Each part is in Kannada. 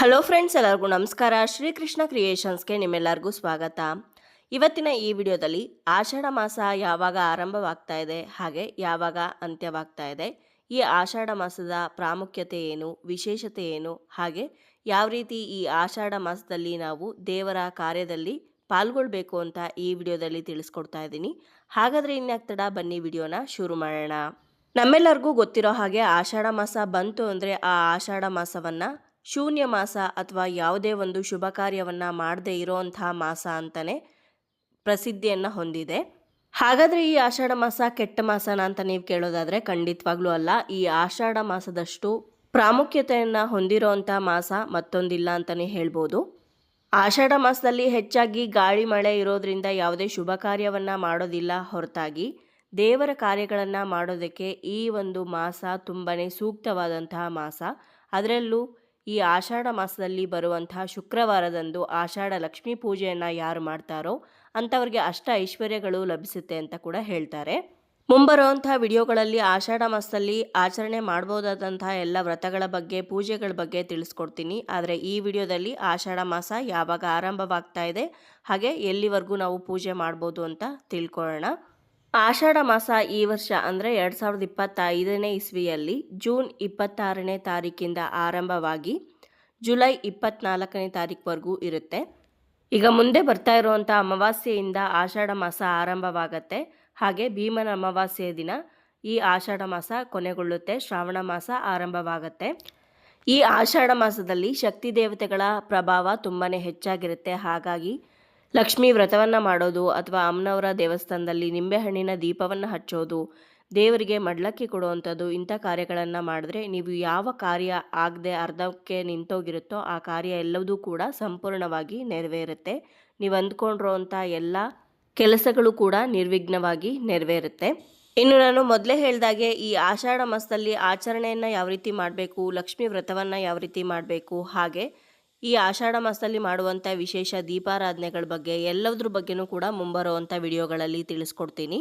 ಹಲೋ ಫ್ರೆಂಡ್ಸ್ ಎಲ್ಲರಿಗೂ ನಮಸ್ಕಾರ. ಶ್ರೀಕೃಷ್ಣ ಕ್ರಿಯೇಷನ್ಸ್ಗೆ ನಿಮ್ಮೆಲ್ಲರಿಗೂ ಸ್ವಾಗತ. ಇವತ್ತಿನ ಈ ವಿಡಿಯೋದಲ್ಲಿ ಆಷಾಢ ಮಾಸ ಯಾವಾಗ ಆರಂಭವಾಗ್ತಾ ಇದೆ, ಹಾಗೆ ಯಾವಾಗ ಅಂತ್ಯವಾಗ್ತಾ ಇದೆ, ಈ ಆಷಾಢ ಮಾಸದ ಪ್ರಾಮುಖ್ಯತೆ ಏನು, ವಿಶೇಷತೆ ಏನು, ಹಾಗೆ ಯಾವ ರೀತಿ ಈ ಆಷಾಢ ಮಾಸದಲ್ಲಿ ನಾವು ದೇವರ ಕಾರ್ಯದಲ್ಲಿ ಪಾಲ್ಗೊಳ್ಬೇಕು ಅಂತ ಈ ವಿಡಿಯೋದಲ್ಲಿ ತಿಳಿಸ್ಕೊಡ್ತಾ ಇದ್ದೀನಿ. ಹಾಗಾದರೆ ಇನ್ಯಾಕ್ತಡ? ಬನ್ನಿ ವಿಡಿಯೋನ ಶುರು ಮಾಡೋಣ. ನಮ್ಮೆಲ್ಲರಿಗೂ ಗೊತ್ತಿರೋ ಹಾಗೆ ಆಷಾಢ ಮಾಸ ಬಂತು ಅಂದರೆ ಆ ಆಷಾಢ ಮಾಸವನ್ನು ಶೂನ್ಯ ಮಾಸ ಅಥವಾ ಯಾವುದೇ ಒಂದು ಶುಭ ಕಾರ್ಯವನ್ನು ಮಾಡದೇ ಇರೋವಂಥ ಮಾಸ ಅಂತಲೇ ಪ್ರಸಿದ್ಧಿಯನ್ನು ಹೊಂದಿದೆ. ಹಾಗಾದರೆ ಈ ಆಷಾಢ ಮಾಸ ಕೆಟ್ಟ ಮಾಸನ ಅಂತ ನೀವು ಕೇಳೋದಾದರೆ ಖಂಡಿತವಾಗ್ಲೂ ಅಲ್ಲ. ಈ ಆಷಾಢ ಮಾಸದಷ್ಟು ಪ್ರಾಮುಖ್ಯತೆಯನ್ನು ಹೊಂದಿರೋವಂಥ ಮಾಸ ಮತ್ತೊಂದಿಲ್ಲ ಅಂತಲೇ ಹೇಳ್ಬೋದು. ಆಷಾಢ ಮಾಸದಲ್ಲಿ ಹೆಚ್ಚಾಗಿ ಗಾಳಿ ಮಳೆ ಇರೋದ್ರಿಂದ ಯಾವುದೇ ಶುಭ ಕಾರ್ಯವನ್ನು ಮಾಡೋದಿಲ್ಲ ಹೊರತಾಗಿ. ದೇವರ ಕಾರ್ಯಗಳನ್ನು ಮಾಡೋದಕ್ಕೆ ಈ ಒಂದು ಮಾಸ ತುಂಬಾ ಸೂಕ್ತವಾದಂತಹ ಮಾಸ. ಅದರಲ್ಲೂ ಈ ಆಷಾಢ ಮಾಸದಲ್ಲಿ ಬರುವಂತಹ ಶುಕ್ರವಾರದಂದು ಆಷಾಢ ಲಕ್ಷ್ಮೀ ಪೂಜೆಯನ್ನು ಯಾರು ಮಾಡ್ತಾರೋ ಅಂಥವ್ರಿಗೆ ಅಷ್ಟ ಐಶ್ವರ್ಯಗಳು ಲಭಿಸುತ್ತೆ ಅಂತ ಕೂಡ ಹೇಳ್ತಾರೆ. ಮುಂಬರುವಂತಹ ವಿಡಿಯೋಗಳಲ್ಲಿ ಆಷಾಢ ಮಾಸದಲ್ಲಿ ಆಚರಣೆ ಮಾಡ್ಬೋದಾದಂತಹ ಎಲ್ಲ ವ್ರತಗಳ ಬಗ್ಗೆ, ಪೂಜೆಗಳ ಬಗ್ಗೆ ತಿಳಿಸ್ಕೊಡ್ತೀನಿ. ಆದರೆ ಈ ವಿಡಿಯೋದಲ್ಲಿ ಆಷಾಢ ಮಾಸ ಯಾವಾಗ ಆರಂಭವಾಗ್ತಾ ಇದೆ, ಹಾಗೆ ಎಲ್ಲಿವರೆಗೂ ನಾವು ಪೂಜೆ ಮಾಡ್ಬೋದು ಅಂತ ತಿಳ್ಕೊಳ್ಳೋಣ. ಆಷಾಢ ಮಾಸ ಈ ವರ್ಷ ಅಂದರೆ ಎರಡು ಸಾವಿರದ ಇಪ್ಪತ್ತೈದನೇ ಇಸ್ವಿಯಲ್ಲಿ ಜೂನ್ ಇಪ್ಪತ್ತಾರನೇ ತಾರೀಕಿಂದ ಆರಂಭವಾಗಿ ಜುಲೈ ಇಪ್ಪತ್ನಾಲ್ಕನೇ ತಾರೀಕುವರೆಗೂ ಇರುತ್ತೆ. ಈಗ ಮುಂದೆ ಬರ್ತಾ ಇರುವಂಥ ಅಮಾವಾಸ್ಯೆಯಿಂದ ಆಷಾಢ ಮಾಸ ಆರಂಭವಾಗತ್ತೆ. ಹಾಗೆ ಭೀಮನ ಅಮಾವಾಸ್ಯೆಯ ದಿನ ಈ ಆಷಾಢ ಮಾಸ ಕೊನೆಗೊಳ್ಳುತ್ತೆ. ಶ್ರಾವಣ ಮಾಸ ಆರಂಭವಾಗತ್ತೆ. ಈ ಆಷಾಢ ಮಾಸದಲ್ಲಿ ಶಕ್ತಿ ದೇವತೆಗಳ ಪ್ರಭಾವ ತುಂಬಾ ಹೆಚ್ಚಾಗಿರುತ್ತೆ. ಹಾಗಾಗಿ ಲಕ್ಷ್ಮೀ ವ್ರತವನ್ನು ಮಾಡೋದು ಅಥವಾ ಅಮ್ಮನವರ ದೇವಸ್ಥಾನದಲ್ಲಿ ನಿಂಬೆಹಣ್ಣಿನ ದೀಪವನ್ನು ಹಚ್ಚೋದು, ದೇವರಿಗೆ ಮಡ್ಲಕ್ಕಿ ಕೊಡುವಂಥದ್ದು ಇಂಥ ಕಾರ್ಯಗಳನ್ನು ಮಾಡಿದ್ರೆ ನೀವು ಯಾವ ಕಾರ್ಯ ಆಗದೆ ಅರ್ಧಕ್ಕೆ ನಿಂತೋಗಿರುತ್ತೋ ಆ ಕಾರ್ಯ ಎಲ್ಲವೂ ಕೂಡ ಸಂಪೂರ್ಣವಾಗಿ ನೆರವೇರುತ್ತೆ. ನೀವು ಅಂದ್ಕೊಂಡಿರೋವಂಥ ಎಲ್ಲ ಕೆಲಸಗಳು ಕೂಡ ನಿರ್ವಿಘ್ನವಾಗಿ ನೆರವೇರುತ್ತೆ. ಇನ್ನು ನಾನು ಮೊದಲೇ ಹೇಳಿದಾಗೆ ಈ ಆಷಾಢ ಮಾಸದಲ್ಲಿ ಆಚರಣೆಯನ್ನು ಯಾವ ರೀತಿ ಮಾಡಬೇಕು, ಲಕ್ಷ್ಮೀ ವ್ರತವನ್ನು ಯಾವ ರೀತಿ ಮಾಡಬೇಕು, ಹಾಗೆ ಈ ಆಷಾಢ ಮಾಸದಲ್ಲಿ ಮಾಡುವಂಥ ವಿಶೇಷ ದೀಪಾರಾಧನೆಗಳ ಬಗ್ಗೆ ಎಲ್ಲದ್ರ ಬಗ್ಗೆನೂ ಕೂಡ ಮುಂಬರುವಂಥ ವಿಡಿಯೋಗಳಲ್ಲಿ ತಿಳಿಸ್ಕೊಡ್ತೀನಿ.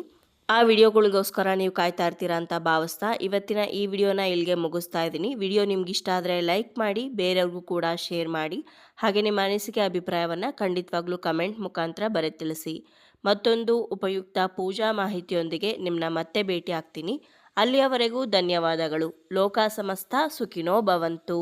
ಆ ವಿಡಿಯೋಗಳಿಗೋಸ್ಕರ ನೀವು ಕಾಯ್ತಾ ಇರ್ತೀರಾ ಅಂತ ಭಾವಿಸ್ತಾ ಇವತ್ತಿನ ಈ ವಿಡಿಯೋನ ಇಲ್ಲಿಗೆ ಮುಗಿಸ್ತಾ ಇದ್ದೀನಿ. ವಿಡಿಯೋ ನಿಮ್ಗೆ ಇಷ್ಟ ಆದರೆ ಲೈಕ್ ಮಾಡಿ, ಬೇರೆಯವ್ರಿಗೂ ಕೂಡ ಶೇರ್ ಮಾಡಿ. ಹಾಗೆ ನಿಮ್ಮ ಅನಿಸಿಕೆ, ಅಭಿಪ್ರಾಯವನ್ನು ಖಂಡಿತವಾಗ್ಲೂ ಕಮೆಂಟ್ ಮುಖಾಂತರ ಬರೆ ತಿಳಿಸಿ ಮತ್ತೊಂದು ಉಪಯುಕ್ತ ಪೂಜಾ ಮಾಹಿತಿಯೊಂದಿಗೆ ನಿಮ್ಮನ್ನ ಮತ್ತೆ ಭೇಟಿ ಆಗ್ತೀನಿ. ಅಲ್ಲಿಯವರೆಗೂ ಧನ್ಯವಾದಗಳು. ಲೋಕ ಸಮಸ್ತ ಸುಖಿನೋ ಭವಂತು.